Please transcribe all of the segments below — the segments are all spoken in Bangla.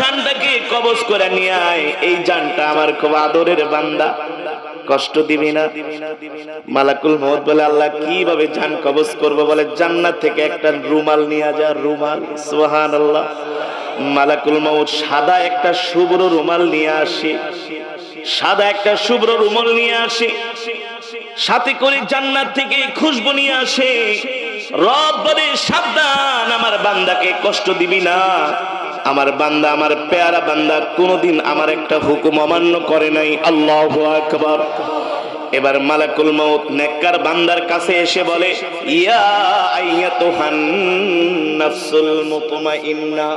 জানটাকে কবজ করে নিয়ে আয়। এই জানটা আমার খুব আদরের বান্দা। কষ্ট দিবি না। মালাকুল মহত বলে, আল্লাহ, কীভাবে জান কবজ করব বলে? জান্নাত থেকে একটা রুমাল নিয়ে যা রুমাল। সোহান আল্লাহ মালাকুল মহত সাদা একটা শুভ্র রুমাল নিয়ে আসে। সাদা একটা শুভ্র রুমাল নিয়ে আসে। সাথে করে জান্নাত থেকে খুশবু নিয়ে আসে। রব বলে, সাবধান, আমার বান্দাকে কষ্ট দিবি না। আমার বান্দা, আমার পেয়ারা বান্দা কোনোদিন আমার একটা হুকুম অমান্য করে নাই। আল্লাহ আকবার। এবার মালাকুল মউত নেককার বান্দার কাছে এসে বলে, ইয়া আইয়াতুহান নাফসুল মুতমাইন্না।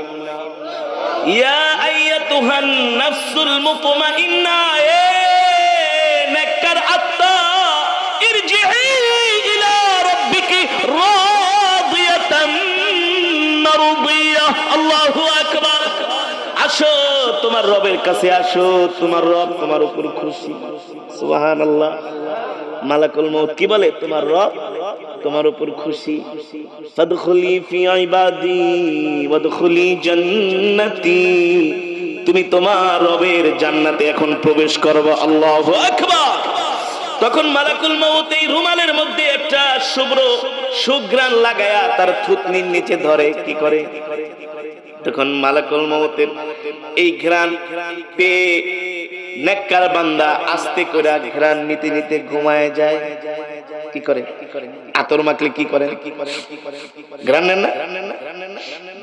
ইয়া আইয়াতুহান নাফসুল মুতমাইন্না, এ নেককার আত্মা আল্লাহু আসো, তোমার রবের কাছে আসো, তোমার রব তোমার উপর খুশি। সুবহানাল্লাহ। মালাকুল কি বলে? তোমার রব তোমার উপর খুশি। তুমি তোমার রবের জান্নাতে এখন প্রবেশ করবে। আল্লাহু আকবার। তখন মালাকুল মউত এই রুমালের মধ্যে একটা শুভ্র সুগ্রাণ লাগায়া তার থুতনির নিচে ধরে, কি করে? তখন মালাকুল মউতের এই ঘ্রাণ পেয়ে নেককার বান্দা আস্তে করে ঘ্রাণ নিতে নিতে ঘুমায় যায়। কি করে? আতর মাখলে কি করে ঘ্রাণ নেন না?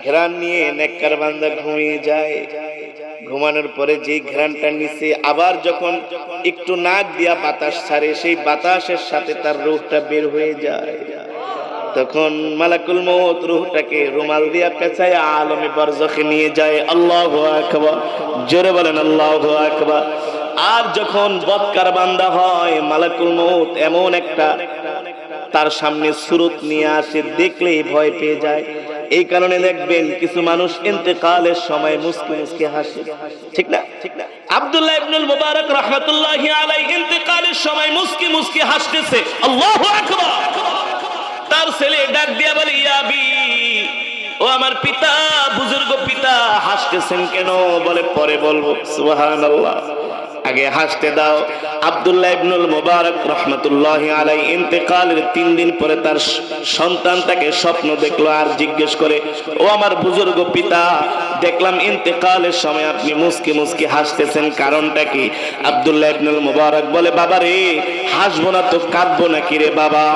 ঘ্রাণ নিয়ে নেককার বান্দা ঘুমিয়ে যায়। ঘুমানোর পরে যে ঘ্রাণটা নিচে আবার যখন একটু নাক দিয়া বাতাস ছাড়ে, সেই বাতাসের সাথে তার রূহটা বের হয়ে যায়। তখন মালাকুল মৌত রুহটাকে রুমাল দিয়া পেঁচায় আলমে বরজখে নিয়ে যায়। আল্লাহ আকবার। জোরে বলেন, আল্লাহ আকবার। আর যখন বৎকার বান্দা হয়, মালাকুল মৌত এমন একটা তার সামনে সুরত নিয়ে আসে, দেখলেই ভয় পেয়ে যায়। এই কারণে দেখবেন কিছু মানুষ ইন্তেকালের সময় মুসকে মুসকে হাসে। ঠিক না? ঠিক না? আব্দুল্লাহ ইবনুল মুবারক রাহমাতুল্লাহি আলাইহি ইন্তেকালের সময় মুসকি মুসকি হাসতেছে। আল্লাহু আকবার। তার ছেলে ডাক দিয়া বলে ইয়াবি ও আমার পিতা, বুজুর্গ পিতা, হাসতেছেন কেন? বলে, পরে বলব, সুবহানাল্লাহ। আগে হাসতে দাও। আব্দুল্লাহ ইবনুল মুবারক রহমতুল্লাহ আলাই ইন্তেকালের তিন দিন পরে তার সন্তান তাকে স্বপ্ন দেখল আর জিজ্ঞেস করে, ও আমার বুজুর্গ পিতা, দেখলাম ইন্তেকালের সময় আপনি মুসকি মুসকি হাসতেছেন, কারণটা কি? আব্দুল্লাহ ইবনুল মুবারক বলে, বাবা রে, হাসবো না তো কাঁদবো নাকি রে বাবা?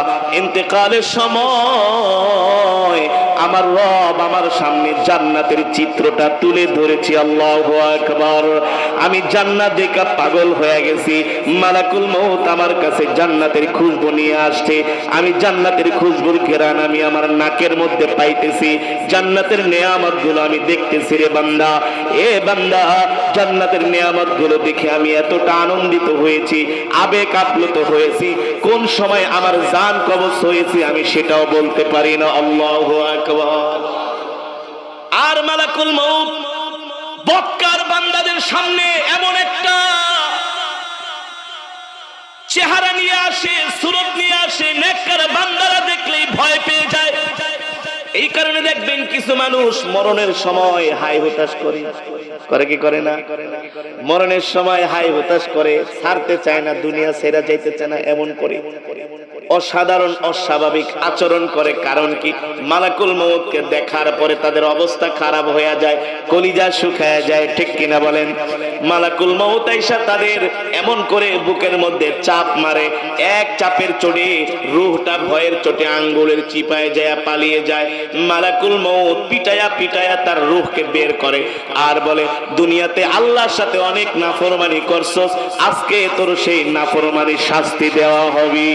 ইন্তেকালের সময় আমার রব আমার সামনে জান্নাতের চিত্রটা তুলে ধরেছি, আল্লাহ আকবার। আমি জান্নাত দেখা পাগল হয়ে গেছি। মালাকুল মৌত আমার কাছে জান্নাতের খুশবু নিয়ে আসছে। আমি জান্নাতের খুশবুর ঘেরান আমি আমার নাকের মধ্যে পাইতেছি। জান্নাতের নেয়ামতগুলো আমি দেখতেছি রে বান্দা। এ বান্দা, জান্নাতের নেয়ামতগুলো দেখে আমি এতটা আনন্দিত হয়েছি, আবেগ আপ্লুত হয়েছি। কোন সময় আমার জান কবচ হয়েছে আমি সেটাও বলতে পারি না, আল্লাহ আর মালাকুল মৌত বক্কার বান্দাদের সামনে এমন একটা চেহারা নিয়ে আসে, সুরত নিয়ে আসে, নেককার বান্দারা দেখলেই ভয় পেয়ে যায়। এই কারণে দেখবেন কিছু মানুষ মরণের সময় হাই হতাশ করে। করে কি করে না? মরণের সময় হাই হতাশ করে, ছাড়তে চায় না, দুনিয়া ছেড়া যাইতে চায় না, এমন করে। অসাধারণ, অস্বাভাবিক আচরণ করে, কারণ কি? মালাকুল মৌতকে দেখার পরে তাদের অবস্থা খারাপ হয়ে যায়, কলিজা শুকায় যায়, ঠিক কিনা বলেন? মালাকুল মৌত আইসা তাদের এমন করে বুকের মধ্যে চাপ মারে, এক চাপের চড়ে রুহটা ভয়ের চোটে আঙ্গুলের চিপায় যায় পালিয়ে যায় মালাকুল মৌত পিটায়া পিটায়া তার রুহকে বের করে আর বলে, দুনিয়াতে আল্লাহর সাথে অনেক নাফরমানি করছস, আজকে তোর সেই নাফরমানি শাস্তি দেওয়া হবে।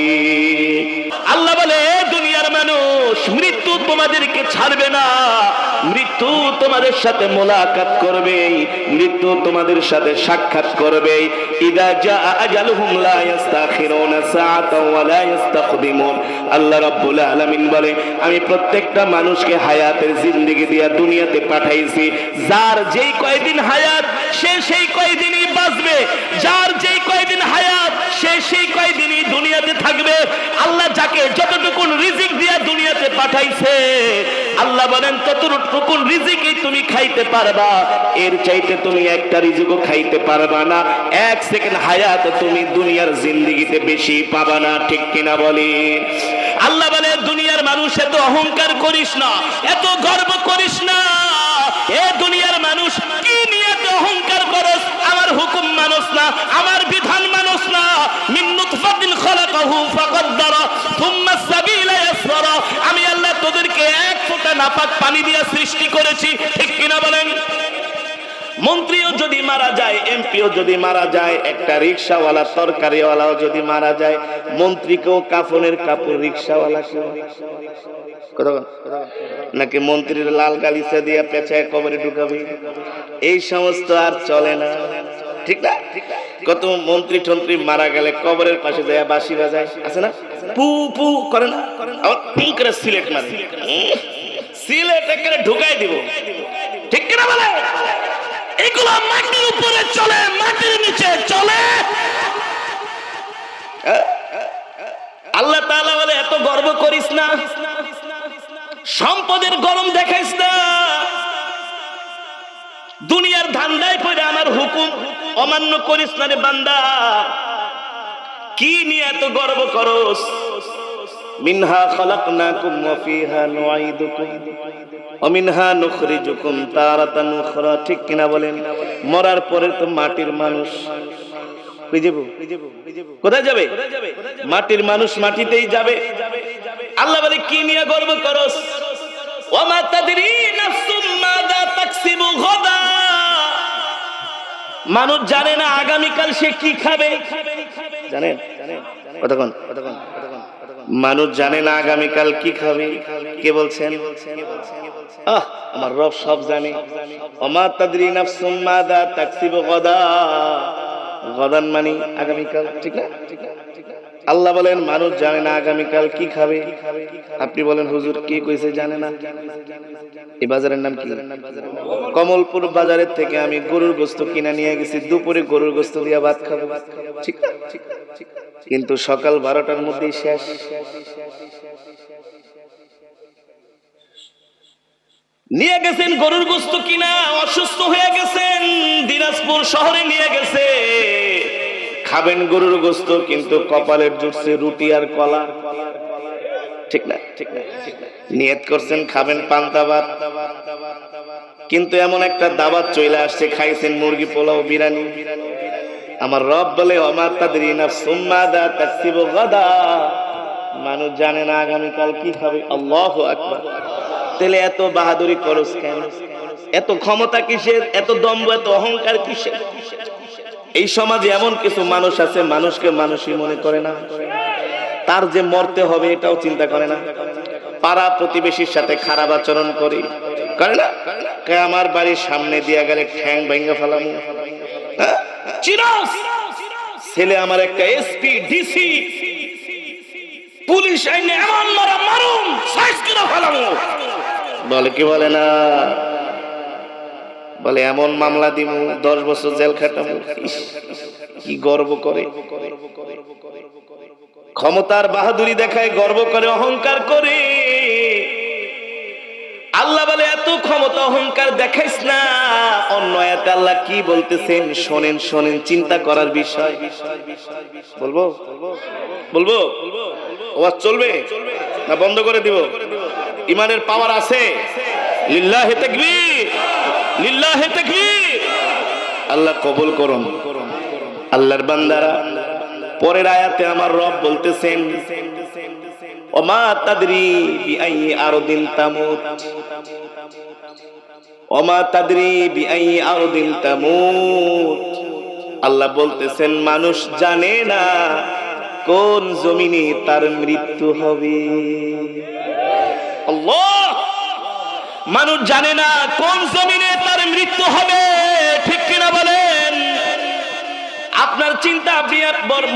আল্লাহ বলে দুনিয়ার মানুষ, মৃত্যু তোমাদেরকে ছাড়বে না। মৃত্যু তোমাদের সাথে মোলাকাত করবে, মৃত্যু তোমাদের সাথে সাক্ষাৎ করবে। ইদা জা আজালুহুম লা ইস্তাখিরুনা সাআতাও ওয়া লা ইস্তাকদিমুন আল্লাহ রাব্বুল আলামিন বলে, আমি প্রত্যেকটা মানুষকে হায়াতের জিন্দেগি দিয়া দুনিয়াতে পাঠাইছি। যার যেই কয়দিন হায়াত, সে সেই কয়দিনই বাঁচবে। যার যেই কয়দিন হায়াত সে সেই কয়দিনই দুনিয়াতে থাকবে। আল্লাহ যাকে যতটুকু রিজিক দিয়া দুনিয়াতে পাঠাইছে, আল্লাহ বলেন ততটুকু রিজিকই তুমি খাইতে পারবা। এর চাইতে তুমি একটা রিজিকও খাইতে পারবা না। এক সেকেন্ড হায়াত তুমি দুনিয়ার জিন্দিগিতে বেশি পাবা না। ঠিক কিনা বলি আল্লাহ বলে দুনিয়ার মানুষ এত অহংকার করিস না, এত গর্ব করিস না। এ দুনিয়ার মানুষ কি নিয়ে অহংকার করস? আমার হুকুম মানুষ না, আমার বিধান না মিন নুতফাতিন খলাকাহু ফাকদ্দারা থুম্মা সাবিলা আমি আল্লাহ তোদেরকে এক ফোঁটা নাপাক পানি দিয়ে সৃষ্টি করেছি, ঠিক কিনা বলেন? মন্ত্রীও যদি মারা যায়, এমপিও যদি মারা যায়, একটা রিক্সাওয়ালা, তরকারিওয়ালাও যদি মারা যায়, মন্ত্রীকেও কাফনের কাপড় রিক্সাওয়ালা নাকি মন্ত্রীর লাল গালিচা দিয়ে পেঁচায় কবরে ঢুকাবে? এই সমস্ত আর চলে না। ঠিক না? কত মন্ত্রী টন্ত্রী মারা গেলে কবরের পাশে যায় বাসি বাজায় আছে না? পু পু করে না? আবার পিং করে সিলেট মারে। সিলেট একেবারে ঢুকাই দিব। ঠিক কিনা বলে? এগুলো মাটির উপরে চলে, মাটির নিচে চলে। হ্যাঁ? আল্লাহ তাআলা বলে, এত গর্ব করিস না। সম্পদের গরম দেখাইস না। দুনিয়ার ধান্দায় পড়ে আমার হুকুম। অমান্য করিস না রে বান্দা। কি নিয়ে এত গর্ব করস? মিনহা খালাকনাকুম ওয়া ফিহা নুঈদুকুম ওয়া মিনহা নুখরিজুকুম তারাতান উখরা। ঠিক কিনা বলেন? মরার পরে তো মাটির মানুষ। কোথায় যাবে? মাটির মানুষ মাটিতেই যাবে। আল্লাহ বলে, কি নিয়ে গর্ব করস? ওমা তাদরি নাফসুম মাযা তাকসিবু গাদা। মানুষ জানে না আগামীকাল সে কি খাবে। জানেন? কতক্ষণ? কতক্ষণ মানুষ জানে না আগামীকাল কি খাবে। কে বলছেন? আহ, আমার রব সব জানে। ওমা তাদরি নাফসুম মাদা তাকসিবু গাদা। গদান মানি আগামীকাল, ঠিক না? আল্লাহ বলেন, মানুষ জানে না আগামীকাল কি খাবে। আপনি বলেন, হুজুর, কি কইছে জানে না? এই বাজারের নাম কি? কমলপুর বাজারের থেকে আমি গরুর গোস্ত কিনা নিয়ে গেছি, দুপুরে গরুর গোস্ত দিয়ে ভাত খাব? কিন্তু সকাল বারোটার মধ্যেই শেষ। নিয়ে গেছেন গরুর গোস্ত কিনা, অসুস্থ হয়ে গেছেন, দিনাজপুর শহরে নিয়ে গেছে। খাবেন গরুর গোস্ত, কিন্তু কপালের জুটছে রুটি আর কলা। ঠিক না ঠিক না নিয়ত করছেন খাবেন পান্তা ভাত। কিন্তু এমন একটা দাবাত চলে আসছে, খাইছেন মুরগি, পোলাও, বিরিয়ানি। আমার রব বলে অমার তাদের ইনাফ সুম্মাদা তাকসিবু গাদা। মানুষ জানে না আগামীকাল কি খাবে। আল্লাহ আকবার। তাহলে এত বাহাদুরি করস কেন? এত ক্ষমতা কিসের? এত দম্ভ, এত অহংকার কিসের? এই সমাজে এমন কিছু মানুষ আছে, মানুষকে মানুষই মনে করে না। তার যে মরতে হবে এটাও চিন্তা করে না। পাড়া প্রতিবেশীর সাথে খারাপ আচরণ করে। করে না? আমার বাড়ির সামনে দিয়া গেলে ঠ্যাং ভেঙে ফেলাম? ছেলে আমার একটা এসপি ডিসি পুলিশ আইনে এমন মারা মারুম, সাইজ করে ফেলামু। বলে, কি বলে না? বলে, এমন মামলা দিব দশ বছর জেল খাটাবো কি গর্ব করে। ক্ষমতার বাহাদুরি দেখায় গর্ব করে, অহংকার করে। আল্লাহ বলে, এত ক্ষমতা, অহংকার দেখাইস না। অন্য আয়াতে আল্লাহ কি বলতেছেন? শোনেন শোনেন, চিন্তা করার বিষয়। বলব? বলব? ওয়াজ চলবে? না বন্ধ করে দিব? ইমানের পাওয়ার আছে। লিল্লাহে তাকবীর লিল্লাহে তাকবীর। আল্লাহ কবুল করুন। আল্লাহর বান্দারা, পরের আয়াতে আমার রব বলতেছেন, ওমা তাদরি বিআই আরদিন তামুত। ওমা তাদরি বিআই আরদিন তামুত। আল্লাহ বলতেছেন, মানুষ জানে না কোন জমিনে তার মৃত্যু হবে। মানুষ জানে না কোন জমিনে তার মৃত্যু হবে। ঠিক কিনা বলেন? আপনার চিন্তা, আপনি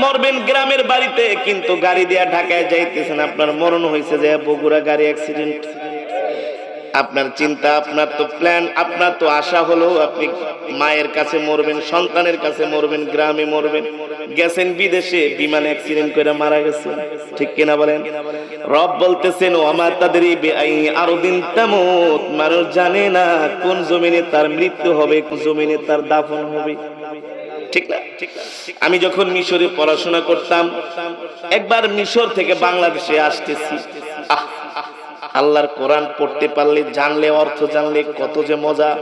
মরবেন গ্রামের বাড়িতে, কিন্তু গাড়ি দিয়া ঢাকায় যাইতেছেন, আপনার মরণ হয়েছে যে বগুড়া গাড়ি অ্যাক্সিডেন্ট আপনার চিন্তা, আপনার তো প্ল্যান আপনার তো আশা হলো আপনি মায়ের কাছে মরবেন, সন্তানের কাছে মরবেন, গ্রামে মরবেন। গেছেন বিদেশে, বিমান অ্যাক্সিডেন্ট করে মারা গেছে। ঠিক কিনা বলেন? রব বলতেছেন ও আমার তাদের আরও দিন তেমত? মানুষ জানে না কোন জমিনে তার মৃত্যু হবে, কোন জমিনে তার দাফন হবে। ঠিক না? আমি যখন মিশরে পড়াশোনা করতাম, একবার মিশর থেকে বাংলাদেশে আসতেছি। আল্লাহর কোরআন পড়তে পারলে, জানলে, অর্থ জানলে কত যে মজা।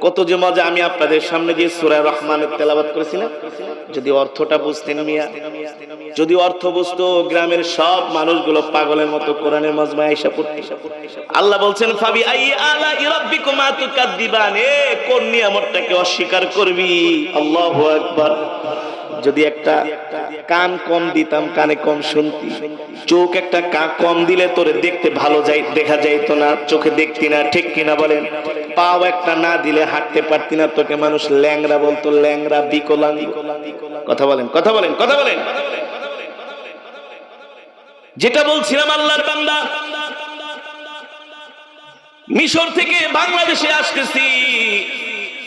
কত যে মজা আমি আপনাদের সামনে যে সুরায় রহমানের তেলাওয়াত করেছি না যদি অর্থটা বুঝতেন মিয়া। যদি অর্থ বুঝতো, গ্রামের সব মানুষগুলো পাগলের মতো কোরআনের মজমায় আইসা পড়তে। আল্লাহ বলছেন, ফাবি আই আলা রাব্বিকুমা তুকাদ্দিবান? এ, কোন নিয়ামতটাকে অস্বীকার করবি? আল্লাহু আকবার। যদি একটা কান কম দিতাম, কানে কম শুনতি। চোখ একটা কম দিলে তোরে দেখতে ভালো যাই, দেখা যাইতো না, চোখে দেখতি না, ঠিক কিনা বলেন? পাও একটা না দিলে হাঁটতে পারতি না, তোকে মানুষ ল্যাংরা বলতো ল্যাংরা বিকলাঙ্গ। কথা বলেন কথা বলেন কথা বলেন। যেটা বলছিলাম আল্লাহর বান্দা, মিশর থেকে বাংলাদেশে আসতেছি।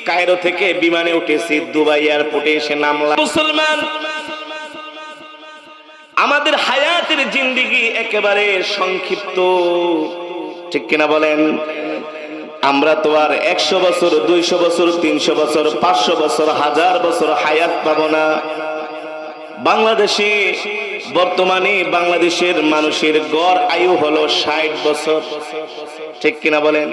কায়রো থেকে বিমানে উঠেছি দুবাই এয়ারপোর্টে এসে নামলাম। মুসলমান আমাদের হায়াতের জিন্দিগি একেবারে সংক্ষিপ্ত। ঠিক কিনা বলেন? আমরা তো আর একশো বছর দুইশো বছর তিনশো বছর পাঁচশো বছর হাজার বছর হায়াত পাবো না। বাংলাদেশে বর্তমানে বাংলাদেশের মানুষের গড় আয়ু হলো ষাট বছর। ঠিক কিনা বলেন?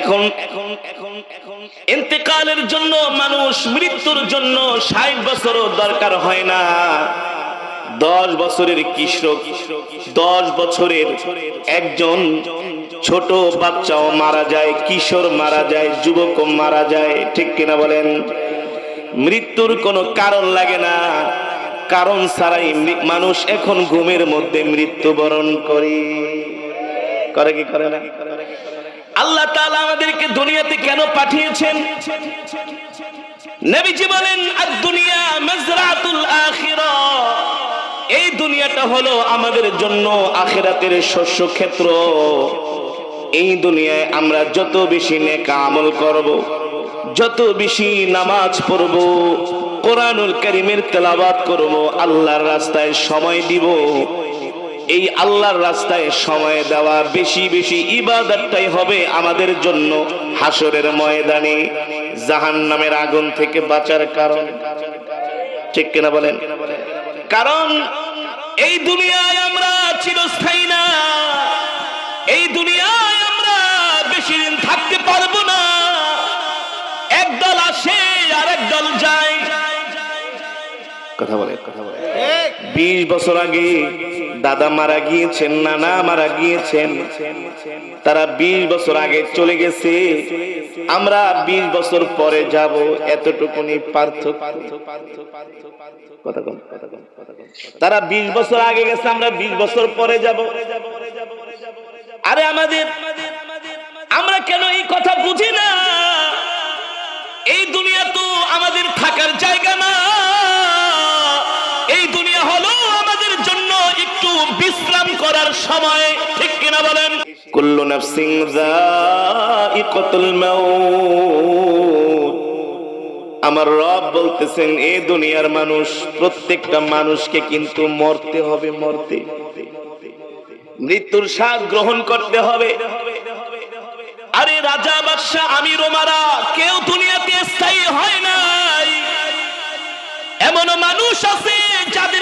এখন এখন এখন এখন ইন্তেকালের জন্য মানুষ মৃত্যুর জন্য ষাট বছরও দরকার হয় না। দশ বছরের কিশোর দশ বছরের একজন ছোট বাচ্চাও মারা যায়, কিশোর মারা যায়, যুবকও মারা যায়, ঠিক কিনা বলেন? মৃত্যুর কোনো কারণ লাগে না। কারণ ছাড়াই মানুষ এখন ঘুমের মধ্যে মৃত্যুবরণ করে। করে কি করে না? আল্লাহ তাআলা আমাদেরকে দুনিয়াতে কেন পাঠিয়েছেন? নবীজি বলেন আর দুনিয়া মাজরাতুল আখিরা। এই দুনিয়াটা হলো আমাদের জন্য আখিরাতের শস্য ক্ষেত্র। এই দুনিয়ায় আমরা যত বেশি নেকা আমল করব, যত বেশি নামাজ পড়ব, কোরআনুল কারীমের তেলাওয়াত করব, আল্লাহর রাস্তায় সময় দিব এই আল্লাহর রাস্তায় সময় দেওয়া বেশি বেশি ইবাদতটাই হবে আমাদের জন্য হাসরের ময়দানে জাহান্নামের আগুন থেকে বাঁচার কারণ। ঠিক কিনা বলেন? কারণ এই দুনিয়ায় আমরা চিরস্থায়ী না। এই দুনিয়ায় আমরা বেশি দিন থাকতে পারব না। একদল আসে আর একদল যায়। কথা বলে কথা বলে বিশ বছর আগে দাদা মারা গিয়েছেন, নানা মারা গিয়েছেন। তারা বিশ বছর আগে চলে গেছে। আমরা বিশ বছর পরে যাব, এতটুকুনি পার্থক্য। তারা বিশ বছর আগে গেছে, আমরা বিশ বছর পরে যাব। আরে আমাদের, আমরা কেন এই কথা বুঝি না? এই দুনিয়া তো আমাদের থাকার জায়গা না। সময়, ঠিক কিনা বলেন? কুল্লু নাফসিং যায়িকাতুল মাউত। আমার রব বলতেছেন এই দুনিয়ার মানুষ, প্রত্যেকটা মানুষকে কিন্তু মরতে হবে, মরতে। মৃত্যুর স্বাদ গ্রহণ করতে হবে। আরে রাজা বাদশাহ, আমির ওমারা, কেউ দুনিয়াতে স্থায়ী হয় নাই। এমন মানুষ আছে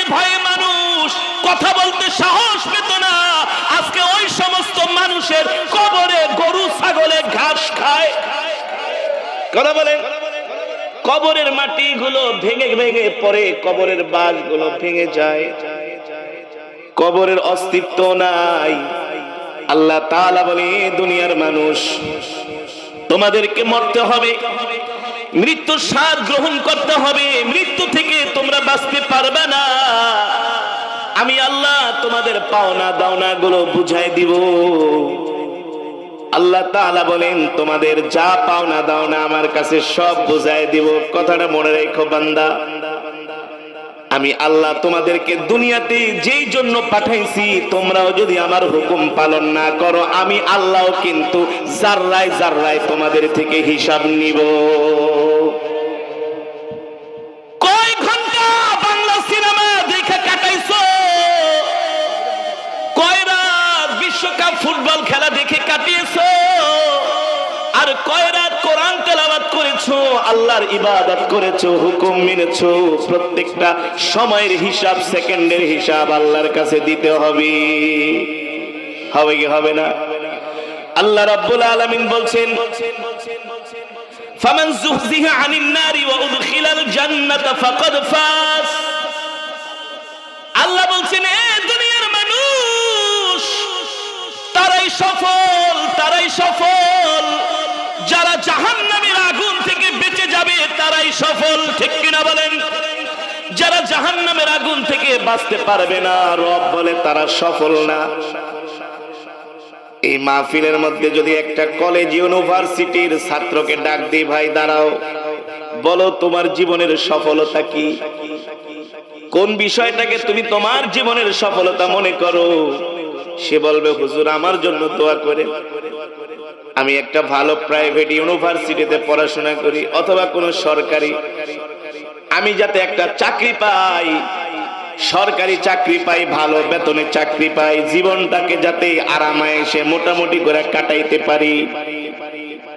যাদের ভয়ে মানুষ কথা বলতে সাহস পেত না। আজকে ওই সমস্ত মানুষের কবরে গরু, ছাগলে ঘাস খায়। কথা বলেন। কবরের মাটিগুলো ভেঙে ভেঙে পড়ে কবরের বাঁশগুলো ভেঙে যায়। কবরের অস্তিত্ব নাই। আল্লাহ তাআলা বলে, "এ দুনিয়ার মানুষ, তোমাদেরকে মরতে হবে, মৃত্যুর স্বাদ গ্রহণ করতে হবে মৃত্যু থেকে তোমরা বাঁচতে পারবে না। আমি আল্লাহ তোমাদের পাওনা দাওনা গুলো বুঝাই দিব। আল্লাহ তাআলা বলেন, তোমাদের যা পাওনা দাওনা আমার কাছে সব বুঝাই দিব। কথাটা মনে রেখো বান্দা। আমি আল্লাহ তোমাদেরকে দুনিয়াতে যেই জন্য পাঠাইছি, তোমরাও যদি আমার হুকুম পালন না করো, আমি আল্লাহ কিন্তু জাররায় জাররায় তোমাদের থেকে হিসাব নিব। ফুটবল খেলা দেখে কাটিয়েছো? আর কয় রাত কোরআন তেলাওয়াত করেছ? আল্লাহর ইবাদত করেছ, হুকুম মেনেছো। প্রত্যেকটা সময়ের হিসাব, সেকেন্ডের হিসাব আল্লাহর কাছে দিতে হবে। হবে কি হবে না? আল্লাহ রাব্বুল আলামিন বলছেন, ফামান যুহজিহা আনিন নারি ওয়া উদখিলাল জান্নাতা ফাকাদ ফাস আল্লাহ বলছেন সফল, তারাই সফল। যারা জাহান্নামের আগুন থেকে বেঁচে যাবে, তারাই সফল। ঠিক কিনা বলেন? যারা জাহান্নামের আগুন থেকে বাঁচতে পারবে না, রব বলে তারা সফল না। এই মাহফিলের মধ্যে যদি একটা কলেজ ইউনিভার্সিটির ছাত্রকে ডাক দিই, ভাই, দাঁড়াও। বলো, তোমার জীবনের সফলতা কি? কোন বিষয়টাকে তুমি তোমার জীবনের সফলতা মনে করো? সে বলবে, হুজুর, আমার জন্য দোয়া করে। আমি একটা ভালো প্রাইভেট ইউনিভার্সিটিতে পড়াশোনা করি অথবা কোনো সরকারি। আমি যাতে একটা চাকরি পাই, সরকারি চাকরি পাই, ভালো বেতনে চাকরি পাই, জীবনটাকে যাতে আরামায়েসে মোটামুটি করে কাটাইতে পারি।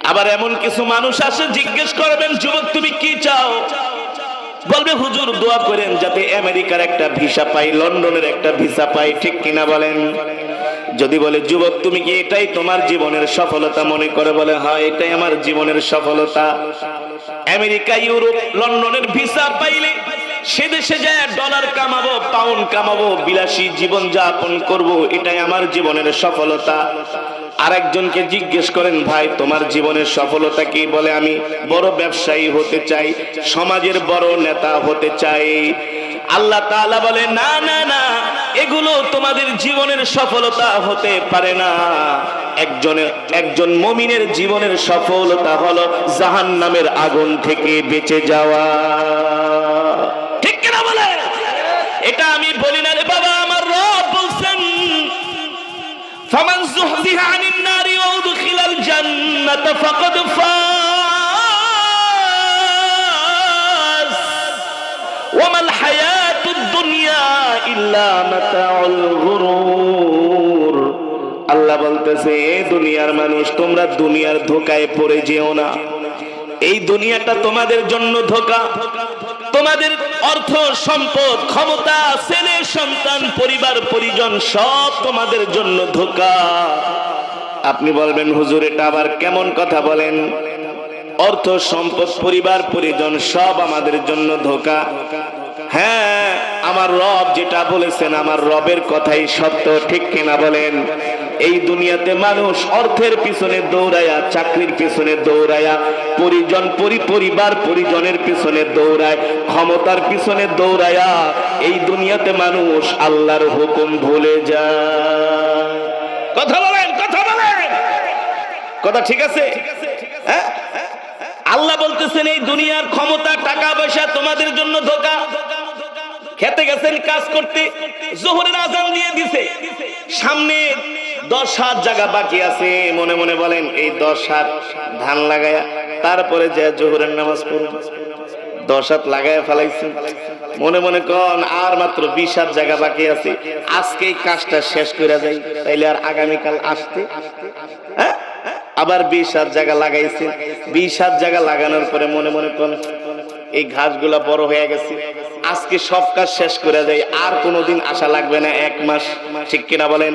আবার এমন কিছু মানুষ আসে, জিজ্ঞেস করবেন, যুবক, তুমি কি চাও? বলবে, হুজুর, দোয়া করেন যাতে আমেরিকার একটা ভিসা পাই, লন্ডনের একটা ভিসা পাই। ঠিক কিনা বলেন? যদি বলে, যুবক, তুমি কি এটাই তোমার জীবনের সফলতা মনে করে? বলে, হয়, এটাই আমার জীবনের সফলতা। আমেরিকা, ইউরোপ, লন্ডনের ভিসা পাইলে সে দেশে যায়, ডলার কামাবো, পাউন্ড কামাবো, বিলাসী জীবন যাপন করব, এটাই আমার জীবনের সফলতা। আরেকজনকে জিজ্ঞেস করেন, ভাই, তোমার জীবনের সফলতা কি? বলে, আমি বড় ব্যবসায়ী হতে চাই, সমাজের বড় নেতা হতে চাই। আল্লাহ তাআলা বলে, না না না। এগুলো তোমাদের জীবনের সফলতা হতে পারে না। একজনের একজন মমিনের জীবনের সফলতা হলো জাহান নামের আগুন থেকে বেঁচে যাওয়া। আল্লাহ বলতেছে, এ দুনিয়ার মানুষ, তোমরা দুনিয়ার ধোকায় পড়ে যেও না। এই দুনিয়াটা তোমাদের জন্য ধোকা। তোমাদের অর্থ সম্পদ, ক্ষমতা, ছেলে, সন্তান, পরিবার, পরিজন, সব তোমাদের জন্য ধোকা। আপনি বলবেন, হুজুর, এটা আবার কেমন কথা বলেন? অর্থ, সম্পদ, পরিবার, পরিজন, সব আমাদের জন্য ধোকা। হ্যাঁ আমার রব যেটা বলেছেন আমার রবের কথাই সত্য, ঠিক কিনা বলেন? এই দুনিয়াতে মানুষ অর্থের পিছনে দৌড়ায়া, চাকরির পিছনে দৌড়ায়া, পরিজন পরি পরিবার পরিজনের পিছনে দৌড়ায়, ক্ষমতার পিছনে দৌড়ায়া, এই দুনিয়াতে মানুষ আল্লাহর হুকুম ভুলে যায়। কথা বলেন কথা বলেন। কথা ঠিক আছে? হ্যাঁ? আল্লাহ বলতেছেন, এই দুনিয়ার ক্ষমতা টাকা পয়সা তোমাদের জন্য ধোকা। খেতে গেছেন, কাজ করতে। জোহরের আজান দিয়ে দিছে। সামনে দশ হাত জায়গা বাকি আছে, মনে মনে বলেন, এই দশ হাত ধান লাগায়া, তারপরে যে জোহরের নামাজ পড়ব, দশ হাত লাগায় ফেলাইছে। মনে মনে কন, আর মাত্র বিশ হাত জায়গা বাকি আছে আজকেই কাজটা শেষ করে যাই, তাইলে আর আগামীকাল আসতে। হ্যাঁ? আবার বিশ হাত জায়গা লাগাইছে। বিশ হাত জায়গা লাগানোর পরে মনে মনে কন এই ঘাসগুলা বড় হয়ে গেছে। আজকে সব কাজ শেষ করে দেয় আর কোনোদিন আশা লাগবে না এক মাস। ঠিক কিনা বলেন?